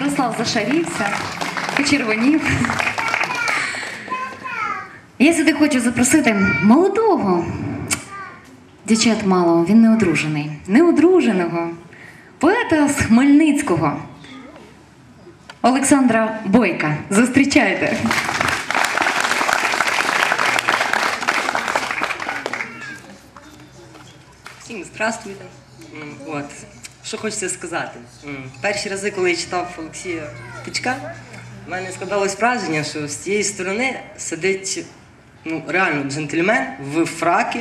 Ярослав зашарівся, почервонів. Я сюди хочу запросити молодого. Дівчат мало, він не одружений. Неодруженого. Поета з Хмельницького. Олександра Бойка. Зустрічайте. Всім здравствуйте. От. Що хочеться сказати? Перші рази, коли я читав Олексія Тичка, в мене складалось враження, що з цієї сторони сидить ну, реально джентльмен в фракі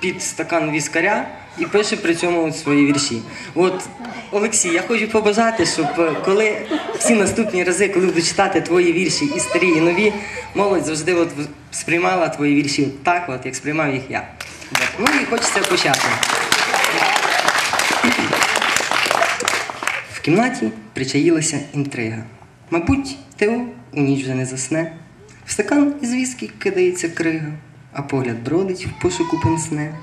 під стакан віскаря і пише при цьому от свої вірші. От, Олексій, я хочу побажати, щоб е, коли всі наступні рази, коли буду читати твої вірші і старі, і нові, молодь завжди от сприймала твої вірші так, от, як сприймав їх я. Ну і хочеться почати. В кімнаті причаїлася інтрига. Мабуть, Тео у ніч вже не засне. В стакан із віскі кидається крига, а погляд бродить в пошуку пенсне.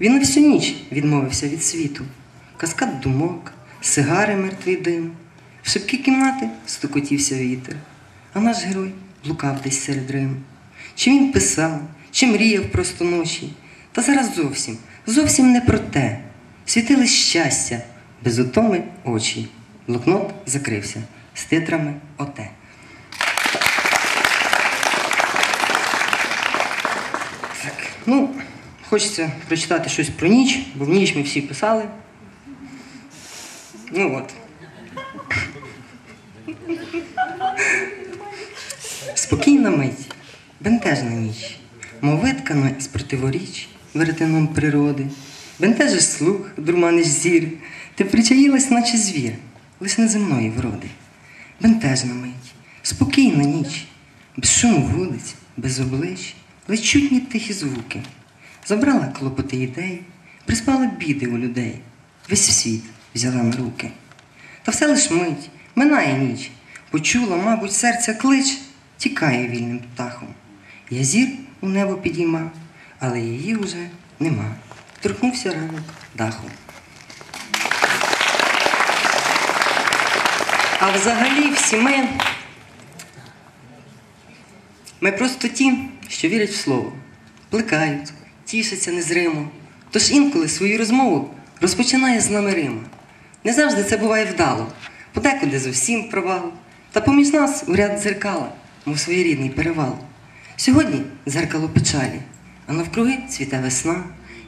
Він на всю ніч відмовився від світу, каскад думок, сигари мертвий дим. В шибкі кімнати стукотівся вітер, а наш герой блукав десь серед рим. Чи він писав, чи мріяв просто ночі, та зараз зовсім, зовсім не про те. Світили щастя, без утоми очі. Блокнот закрився з титрами оте. Так, ну, хочеться прочитати щось про ніч, бо в ніч ми всі писали. Ну от. Спокійна мить, бентежна ніч, мов виткана з противоріч веретеном природи. Бентежиш слух, дурманиш зір, ти причаїлась, наче звір, лиш неземної вроди. Бентежна мить, спокійна ніч, без шуму вулиць, без облич, лиш чутні тихі звуки. Забрала клопоти ідей, приспала біди у людей, весь світ взяла на руки. Та все лиш мить, минає ніч, почула, мабуть, серця клич, тікає вільним птахом. Я зір у небо підіймав, але її вже нема. Торкнувся ранок дахом. А взагалі всі ми. Ми просто ті, що вірять в слово, плекають, тішаться незримо. Тож інколи свою розмову розпочинає з нами Рима. Не завжди це буває вдало, подекуди зовсім провал. Та поміж нас у ряд дзеркала, мов своєрідний перевал. Сьогодні дзеркало печалі, а навкруги цвіте весна.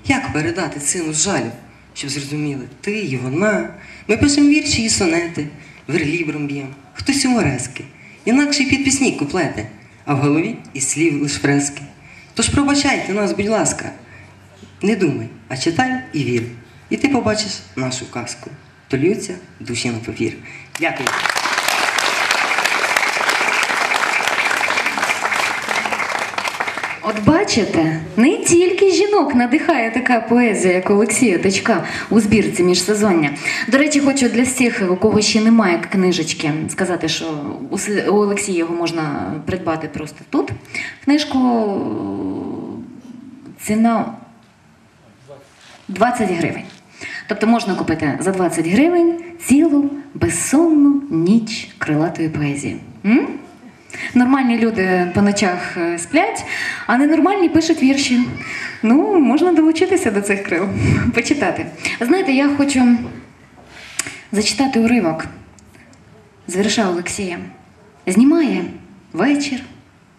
Як передати сину жалю, щоб зрозуміли ти і вона? Ми пишемо вірші і сонети, верлібром б'єм, хтось у морески, інакше під пісні куплети, а в голові і слів лиш фрески. Тож пробачайте нас, будь ласка, не думай, а читай і вір. І ти побачиш нашу казку. То льються душі на папір. Дякую. От бачите, не тільки жінок надихає така поезія, як Олексія Тичка у збірці міжсезоння. До речі, хочу для всіх, у кого ще немає книжечки, сказати, що у Олексія його можна придбати просто тут. Книжку ціна 20 гривень. Тобто можна купити за 20 гривень цілу безсонну ніч крилатої поезії. М? Нормальні люди по ночах е, сплять, а ненормальні пишуть вірші. Ну, можна долучитися до цих крил, почитати. Знаєте, я хочу зачитати уривок з вірша Олексія. Знімає вечір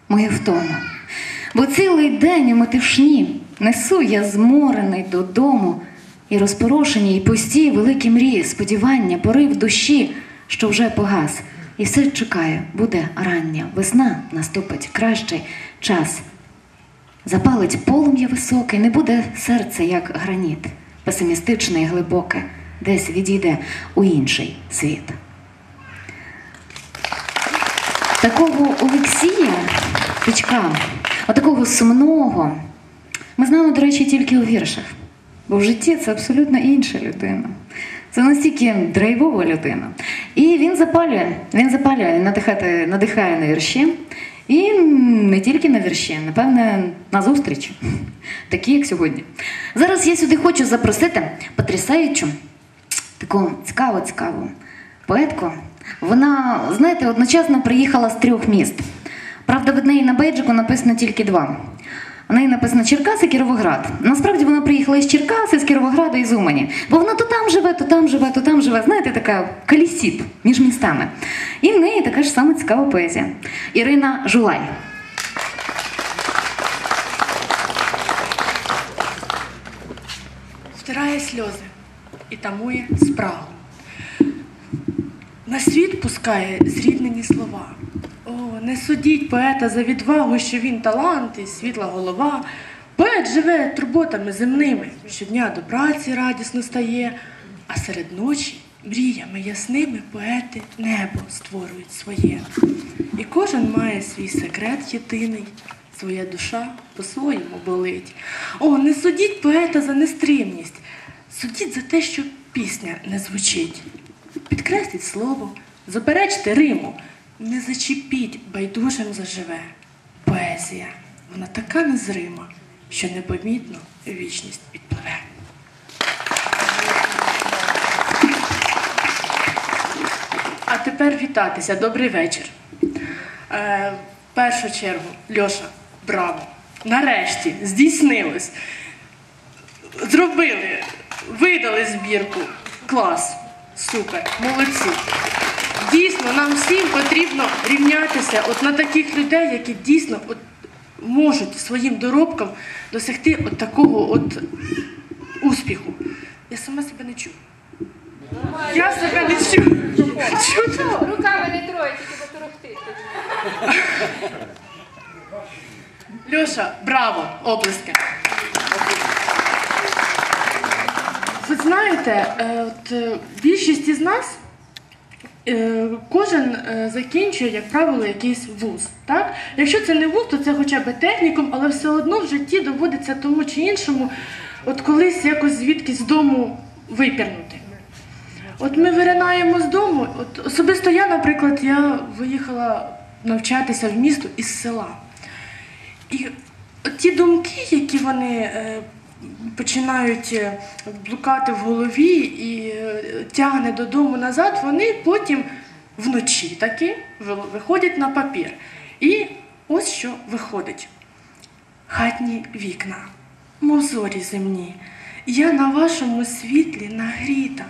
моє втому. Бо цілий день у метушні несу я зморений додому, і розпорошені, і пусті великі мрії, сподівання, порив душі, що вже погас. І все чекає, буде рання, весна наступить кращий час. Запалить полум'я високе, не буде серце, як граніт, песимістичне і глибоке, десь відійде у інший світ. Такого Олексія Тичка, отакого сумного, ми знаємо, до речі, тільки у віршах. Бо в житті це абсолютно інша людина. Це настільки драйвова людина. І він запалює, він запалює, надихає, надихає на вірші. І не тільки на вірші, напевне, на зустрічі, такі, як сьогодні. Зараз я сюди хочу запросити потрясаючу, таку цікаву, цікаву поетку Вона, знаєте, одночасно приїхала з трьох міст. Правда, від неї на бейджику написано тільки два. На неї написано Черкас і Кіровоград. Насправді вона приїхала із Черкас, із Кіровограда і з Умані. Бо вона то там живе, то там живе, то там живе. Знаєте, така колісіт між містами. І в неї така ж саме цікава поезія. Ірина Жулай. втирає сльози і тамує спрагу. На світ пускає зріднені слова. О, не судіть поета за відвагу, що він талант і світла голова. Поет живе турботами земними, щодня до праці радісно стає, а серед ночі мріями ясними поети небо створюють своє. І кожен має свій секрет єдиний, своя душа по-своєму болить. О, не судіть поета за нестримність, судіть за те, що пісня не звучить. Підкресліть слово, заперечте Риму, не зачепіть, байдужим заживе. Поезія, вона така незрима, що непомітно вічність підпливе. А тепер вітатися. Добрий вечір. Е, в першу чергу, Льоша, браво! Нарешті здійснилось. Зробили, видали збірку. Клас. Супер, молодці. Дійсно, нам всім потрібно рівнятися от на таких людей, які дійсно от можуть своїм доробком досягти от такого от успіху. Я сама себе не чую. Я себе не чую. Чути? Руками не трой, тільки поторохти. Льоша, браво! Оплески. Ви знаєте, е, от, е, більшість із нас, кожен е, закінчує, як правило, якийсь вуз. Так? Якщо це не вуз, то це хоча б технікум, але все одно в житті доводиться тому чи іншому, от колись якось звідки з дому випірнути. От ми виринаємо з дому. От особисто я, наприклад, я виїхала навчатися в місто із села. І ті думки, які вони е, починають е, блукати в голові і е, тягне додому назад, вони потім вночі таки виходять на папір. І ось що виходить. Хатні вікна, мов зорі земні, я на вашому світлі нагріта.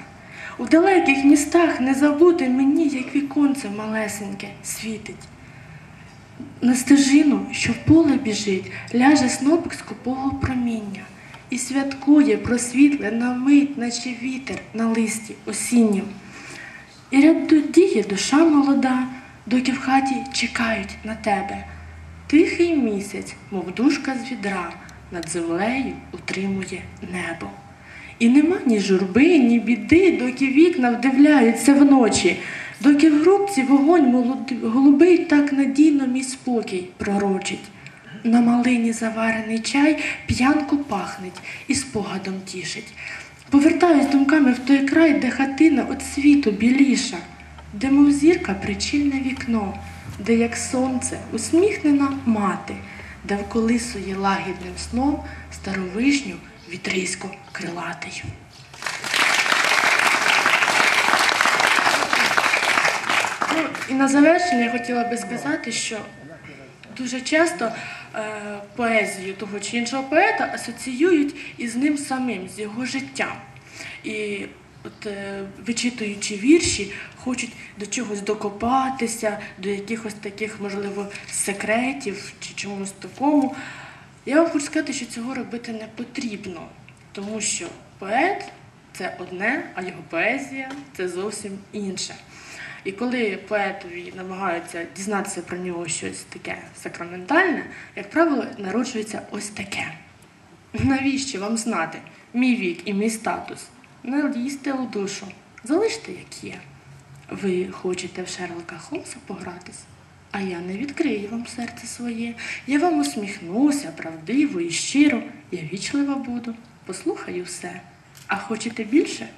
У далеких містах не забути мені, як віконце малесеньке світить. На стежину, що в поле біжить, ляже снопик скупого проміння і святкує просвітле на мить, наче вітер на листі осіннім. І рядодіє душа молода, доки в хаті чекають на тебе. Тихий місяць, мов душка з відра, над землею утримує небо. І нема ні журби, ні біди, доки вікна вдивляються вночі, доки в грубці вогонь голубий так надійно мій спокій пророчить. На малині заварений чай п'янку пахнеть і спогадом тішить. Повертаюсь думками в той край, де хатина от світу біліша, де мов зірка причільне вікно, де як сонце усміхнена мати, де вколисує лагідним сном старовишню вітрисько крилатий. Ну, і на завершення я хотіла би сказати, що дуже часто поезію того чи іншого поета асоціюють із ним самим, з його життям. І от, е, вичитуючи вірші, хочуть до чогось докопатися, до якихось таких, можливо, секретів чи чомусь такому. Я вам хочу сказати, що цього робити не потрібно, тому що поет це одне, а його поезія це зовсім інше. І коли поетові намагаються дізнатися про нього щось таке сакраментальне, як правило, народжується ось таке. Навіщо вам знати мій вік і мій статус? Не лізьте у душу, залиште, як є. Ви хочете в Шерлока Холмса погратись, а я не відкрию вам серце своє. Я вам усміхнуся правдиво і щиро, я вічлива буду, послухаю все. А хочете більше?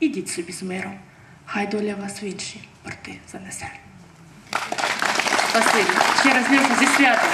Ідіть собі з миром. Хай доля вас в інші порти занесе. Спасибі. Ще раз Люха, зі святом.